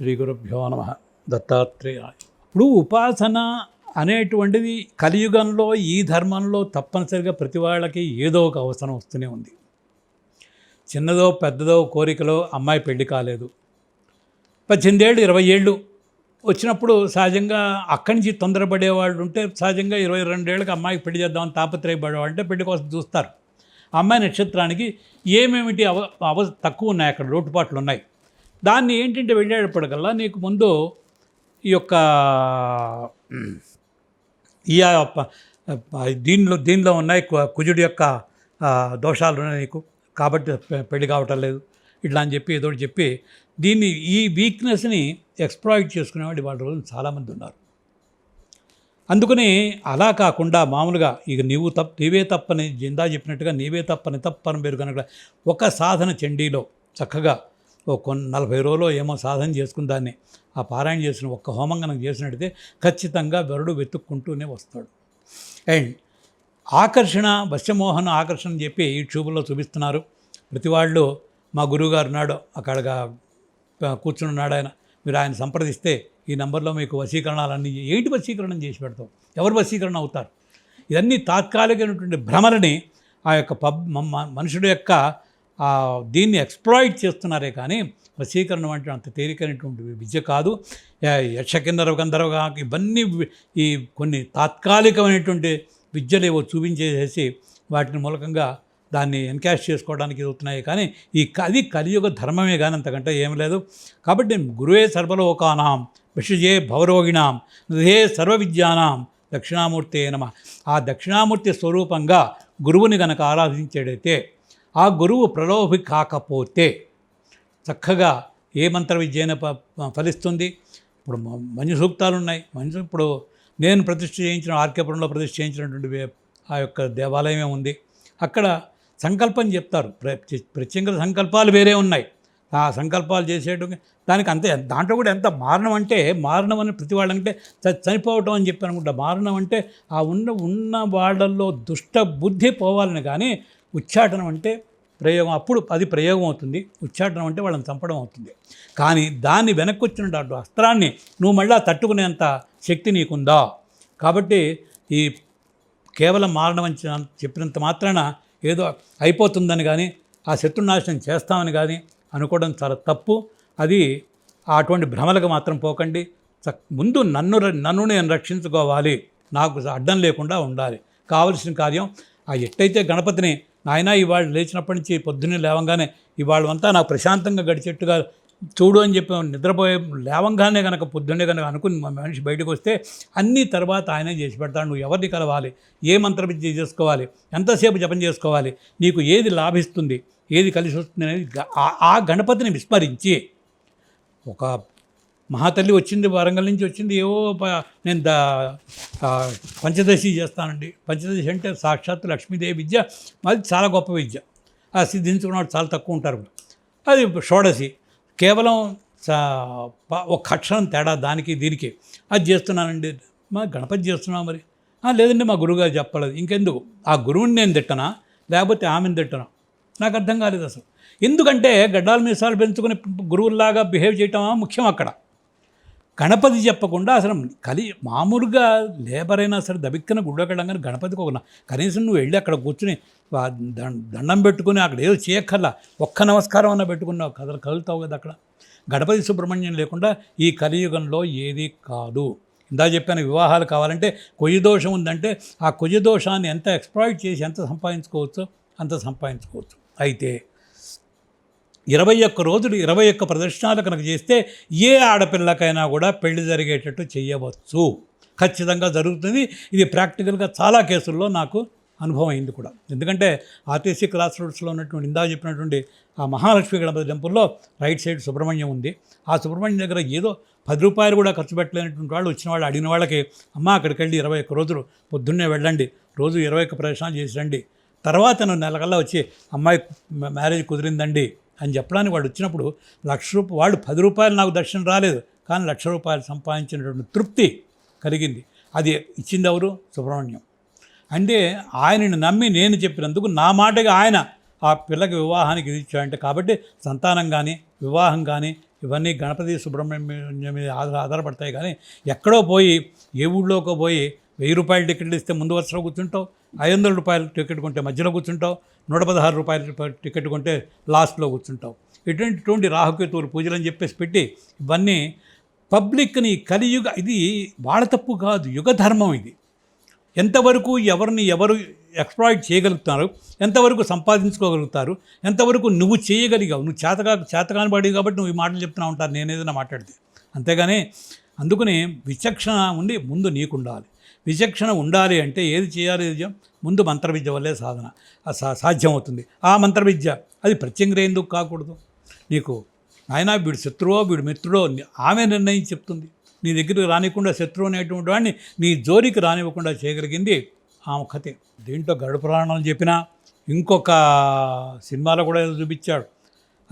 శ్రీ గురుభ్యో నమ. దత్తాత్రేయ ఇప్పుడు ఉపాసన అనేటువంటిది కలియుగంలో ఈ ధర్మంలో తప్పనిసరిగా ప్రతి వాళ్ళకి ఏదో ఒక అవసరం వస్తూనే ఉంది. చిన్నదో పెద్దదో కోరికలో అమ్మాయి పెళ్ళి కాలేదు. పద్దెనిమిదేళ్ళు ఇరవై ఏళ్ళు వచ్చినప్పుడు సహజంగా అక్కడి నుంచి తొందరపడే వాళ్ళు ఉంటే సహజంగా ఇరవై రెండేళ్ళకి అమ్మాయికి పెళ్ళి చేద్దామని తాపత్రయపడేవాళ్ళు అంటే పెళ్ళి కోసం చూస్తారు. అమ్మాయి నక్షత్రానికి ఏమేమిటి అవ అవ తక్కువ ఉన్నాయి అక్కడ లోటుపాట్లు ఉన్నాయి. దాన్ని ఏంటంటే వెళ్ళేటప్పటికల్లా నీకు ముందు ఈ యొక్క ఈ దీనిలో దీనిలో ఉన్నాయి కుజుడి యొక్క దోషాలు ఉన్నాయి నీకు. కాబట్టి పెళ్ళి కావటం లేదు. ఇట్లా అని చెప్పి ఏదో చెప్పి దీన్ని ఈ వీక్నెస్ని ఎక్స్ప్లాయిట్ చేసుకునేవాళ్ళు వాళ్ళ రోజులు చాలామంది ఉన్నారు. అందుకని అలా కాకుండా మామూలుగా ఇక నీవు తప్ప నీవే తప్పని జిందా చెప్పినట్టుగా నీవే తప్పని తప్పని మీరు కనుక ఒక సాధన చండీలో చక్కగా ఓ కొన్ని నలభై రోజులు ఏమో సాధన చేసుకుని దాన్ని ఆ పారాయణ చేసిన ఒక్క హోమం కనుక చేసినట్టయితే ఖచ్చితంగా వరుడు వెతుక్కుంటూనే వస్తాడు. అండ్ ఆకర్షణ వశ్యమోహన ఆకర్షణ అని చెప్పి యూట్యూబ్లో చూపిస్తున్నారు. ప్రతి వాళ్ళు మా గురువుగారు ఉన్నాడు అక్కడగా కూర్చుని ఉన్నాడు ఆయన. మీరు ఆయన సంప్రదిస్తే ఈ నెంబర్లో మీకు వశీకరణాలన్నీ ఏంటి వశీకరణం చేసి పెడతాం ఎవరు వశీకరణ అవుతారు? ఇవన్నీ తాత్కాలికమైనటువంటి భ్రమలని ఆ యొక్క పబ్ మ- మనుషుడు యొక్క దీన్ని ఎక్స్ప్లాయిట్ చేస్తున్నారే కానీ వశీకరణం అంటే అంత తేలికైనటువంటి విద్య కాదు. యా- యక్ష గంధర్వ ఇవన్నీ ఈ కొన్ని తాత్కాలికమైనటువంటి విద్యలు ఏవో చూపించేసేసి వాటిని మూలకంగా దాన్ని ఎన్కాష్ చేసుకోవడానికి అవుతున్నాయి కానీ ఈ అది కలియుగ ధర్మమే కానీ అంతకంటే ఏం లేదు. కాబట్టి గురువే సర్వలోకానాం విషజే భవరోగిణాం హృదయే సర్వ విద్యానాం దక్షిణామూర్తి నమ. ఆ దక్షిణామూర్తి స్వరూపంగా గురువుని గనక ఆరాధించేటైతే ఆ గురువు ప్రలోభి కాకపోతే చక్కగా ఏ మంత్ర విద్యను ఫలిస్తుంది. ఇప్పుడు మంజు సూక్తాలు ఉన్నాయి మంజు ఇప్పుడు నేను ప్రతిష్ఠ చేయించిన ఆర్కేపురంలో ప్రతిష్ఠ చేయించినటువంటి ఆ యొక్క దేవాలయమే ఉంది. అక్కడ సంకల్పం చెప్తారు. ప్ర ప్రత్యేక సంకల్పాలు వేరే ఉన్నాయి. ఆ సంకల్పాలు చేసేట దానికి అంతే దాంట్లో కూడా ఎంత మారణం అంటే మారణం అని ప్రతి వాళ్ళంటే చనిపోవటం అని చెప్పి అనుకుంటా. మారణం అంటే ఆ ఉన్న ఉన్న వాళ్ళల్లో దుష్ట బుద్ధి పోవాలని కానీ ఉచ్చాటనం అంటే ప్రయోగం అప్పుడు అది ప్రయోగం అవుతుంది. ఉచ్చాటనం అంటే వాళ్ళని చంపడం అవుతుంది. కానీ దాన్ని వెనక్కి వచ్చిన అస్త్రాన్ని నువ్వు మళ్ళా తట్టుకునేంత శక్తి నీకుందా? కాబట్టి ఈ కేవలం మారణం అని చెప్పినంత మాత్రాన ఏదో అయిపోతుందని కానీ ఆ శత్రునాశనం చేస్తామని కానీ అనుకోవడం చాలా తప్పు. అది అటువంటి భ్రమలకు మాత్రం పోకండి. ముందు నన్ను నన్ను నేను రక్షించుకోవాలి. నాకు అడ్డం లేకుండా ఉండాలి. కావలసిన కార్యం ఆ ఎట్టయితే గణపతిని నాయన ఇవాళ లేచినప్పటి నుంచి పొద్దున్నే లేవంగానే ఇవాళ అంతా నాకు ప్రశాంతంగా గడిచేట్టుగా చూడు అని చెప్పి నిద్రపోయే లేవంగానే కనుక పొద్దున్నే కనుక అనుకుని మా మనిషి బయటకు వస్తే అన్నీ తర్వాత ఆయనే చేసి పెడతాడు. నువ్వు ఎవరిని కలవాలి? ఏ మంత్ర విద్య చేసుకోవాలి? ఎంతసేపు జపం చేసుకోవాలి? నీకు ఏది లాభిస్తుంది? ఏది కలిసి వస్తుంది అనేది ఆ- ఆ గణపతిని విస్మరించి ఒక మహాతల్లి వచ్చింది వరంగల్ నుంచి వచ్చింది ఏవో నేను దా పంచదశి చేస్తానండి. పంచదశి అంటే సాక్షాత్ లక్ష్మీదేవి విద్య మాది చాలా గొప్ప విద్య. ఆ సిద్ధించుకున్న చాలా తక్కువ ఉంటారు అది షోడశి. కేవలం సా- ప- ఒక అక్షరం తేడా దానికి దీనికి. అది చేస్తున్నానండి. మా గణపతి చేస్తున్నాం మరి? లేదండి మా గురువుగారు చెప్పలేదు. ఇంకెందుకు? ఆ గురువుని నేను తిట్టనా? లేకపోతే ఆమెను తిట్టనా? నాకు అర్థం కాలేదు అసలు. ఎందుకంటే గడ్డాల మీసాలు పెంచుకుని గురువుల్లాగా బిహేవ్ చేయటం ముఖ్యం అక్కడ. గణపతి చెప్పకుండా అసలు కలి మామూలుగా లేబర్ అయినా సరే దబిక్కన గుడ్డకెళ్ళంగానే గణపతికి ఒక కనీసం నువ్వు వెళ్ళి అక్కడ కూర్చుని దండం పెట్టుకుని అక్కడ ఏదో చేయక్కర్లా ఒక్క నమస్కారం అన్న పెట్టుకున్నావు కథలు కదులుతావు కదా అక్కడ. గణపతి సుబ్రహ్మణ్యం లేకుండా ఈ కలియుగంలో ఏది కాదు. ఇందా చెప్పాను వివాహాలు కావాలంటే కొయ్యి దోషం ఉందంటే ఆ కొయ్యి దోషాన్ని ఎంత ఎక్స్ప్లాయిట్ చేసి ఎంత సంపాదించుకోవచ్చో అంత సంపాదించుకోవచ్చు. అయితే ఇరవై ఒక్క రోజులు ఇరవై ఒక్క ప్రదర్శనలు కనుక చేస్తే ఏ ఆడపిల్లకైనా కూడా పెళ్ళి జరిగేటట్టు చేయవచ్చు. ఖచ్చితంగా జరుగుతుంది. ఇది ప్రాక్టికల్గా చాలా కేసుల్లో నాకు అనుభవం అయింది కూడా. ఎందుకంటే ఆర్టీసీ క్లాస్ రోడ్స్లో ఉన్నటువంటి ఇందా చెప్పినటువంటి ఆ మహాలక్ష్మి గణపతి టెంపుల్లో రైట్ సైడ్ సుబ్రహ్మణ్యం ఉంది. ఆ సుబ్రహ్మణ్యం దగ్గర ఏదో పది రూపాయలు కూడా ఖర్చు పెట్టలేనటువంటి వాళ్ళు వచ్చిన వాళ్ళు అడిగిన వాళ్ళకి అమ్మ అక్కడికి వెళ్ళి ఇరవై ఒక్క రోజులు పొద్దున్నే వెళ్ళండి. రోజు ఇరవై ఒక్క ప్రదర్శనలు చేసి రండి. తర్వాత నెల నెలకల్లా వచ్చి అమ్మాయి మ్యారేజ్ కుదిరిందండి. అని చెప్పడానికి వాడు వచ్చినప్పుడు లక్ష రూపాయలు వాడు పది రూపాయలు నాకు దర్శనం రాలేదు కానీ లక్ష రూపాయలు సంపాదించినటువంటి తృప్తి కలిగింది. అది ఇచ్చింది ఎవరు? సుబ్రహ్మణ్యం. అంటే ఆయనని నమ్మి నేను చెప్పినందుకు నా మాటగా ఆయన ఆ పిల్లకి వివాహానికి ఇది ఇచ్చాడంటే కాబట్టి సంతానం కానీ వివాహం కానీ ఇవన్నీ గణపతి సుబ్రహ్మణ్యం మీద ఆధార ఆధారపడతాయి కానీ ఎక్కడో పోయి ఏ ఊళ్ళోకో పోయి వెయ్యి రూపాయలు టికెట్లు ఇస్తే ముందు వరుసలో కూర్చుంటావు? ఐదు వందల రూపాయల టికెట్ కొంటే మధ్యలో కూర్చుంటావు నూట పదహారు రూపాయల టికెట్ కొంటే లాస్ట్లో కూర్చుంటావు. ఇటువంటి రాహుకేతువులు పూజలు అని చెప్పేసి పెట్టి ఇవన్నీ పబ్లిక్ని కలియుగ ఇది వాళ్ళ తప్పు కాదు యుగ ధర్మం ఇది. ఎంతవరకు ఎవరిని ఎవరు ఎక్స్ప్లాయిట్ చేయగలుగుతారు ఎంతవరకు సంపాదించుకోగలుగుతారు ఎంతవరకు నువ్వు చేయగలిగావు నువ్వు చేతగా చేతకాని పడి కాబట్టి నువ్వు ఈ మాటలు చెప్తున్నా ఉంటారు నేనేదైనా మాట్లాడితే. అంతేగాని అందుకని విచక్షణ ఉండి ముందు నీకుండాలి. విచక్షణ ఉండాలి అంటే ఏది చేయాలి విజయం ముందు మంత్ర విద్య వల్లే సాధన. సా సాధ్యమవుతుంది. ఆ మంత్ర విద్య అది ప్రత్యంగ్ర ఎందుకు కాకూడదు? నీకు నాయన వీడు శత్రువో వీడు మిత్రుడో ఆమె నిర్ణయం చెప్తుంది. నీ దగ్గరికి రానికుండా శత్రువు అనేటువంటి వాడిని నీ జోలికి రానివ్వకుండా చేయగలిగింది ఆమె కథే. దీంట్లో గరుడ పురాణాలు చెప్పినా ఇంకొక సినిమాలో కూడా ఏదో చూపించాడు.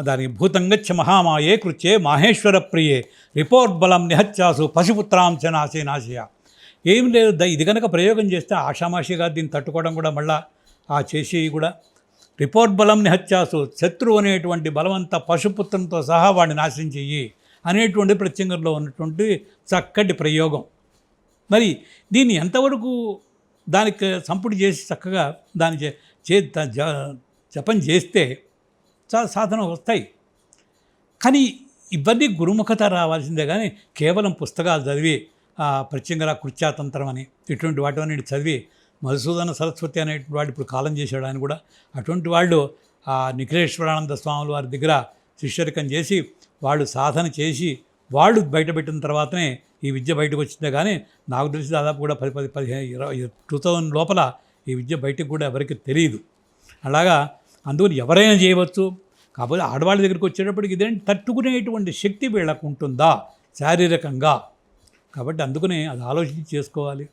దానికి భూతంగచ్చ మహామాయే కృత్యే మాహేశ్వర ప్రియే రిపోర్ట్ బలం నిహత్యాసు పశుపుత్రాంశ నాశే నాశయ. ఏం లేదు ద- ఇది కనుక ప్రయోగం చేస్తే ఆషామాషిగా దీన్ని తట్టుకోవడం కూడా మళ్ళా ఆ చేసేవి కూడా రిపోర్ట్ బలం హత్యాసు శత్రువు అనేటువంటి బలవంత పశుపుత్రంతో సహా వాడిని నాశనం చెయ్యి అనేటువంటి ప్రత్యంగంలో ఉన్నటువంటి చక్కటి ప్రయోగం. మరి దీన్ని ఎంతవరకు దానికి సంపుటి చేసి చక్కగా దాని చే చే- జ- జపం చేస్తే చాలా సాధన వస్తాయి. కానీ ఇవన్నీ గురుముఖత రావాల్సిందే కానీ కేవలం పుస్తకాలు చదివి ఆ, కృత్యాతంత్రం అని ఇటువంటి వాటిని చదివి మధుసూదన సరస్వతి అనేటువంటి వాడు ఇప్పుడు కాలం చేశాడు. ఆయన కూడా అటువంటి వాళ్ళు ఆ నిఖిలేశ్వరానంద స్వాముల వారి దగ్గర శిష్యరికం చేసి వాళ్ళు సాధన చేసి వాళ్ళు బయటపెట్టిన తర్వాతనే ఈ విద్య బయటకు వచ్చిందే. కానీ నాకు తెలిసి దాదాపు కూడా పది పది పదిహేను ఇరవై టూ థౌజండ్ లోపల ఈ విద్య బయటకు కూడా ఎవరికి తెలియదు. అలాగా అందుకని ఎవరైనా చేయవచ్చు. కాకపోతే ఆడవాళ్ళ దగ్గరికి వచ్చేటప్పటికి ఇదేంటి? తట్టుకునేటువంటి శక్తి వీళ్ళకు ఉంటుందా? శారీరకంగా. కాబట్టి అందుకనే అది ఆలోచించి చేసుకోవాలి.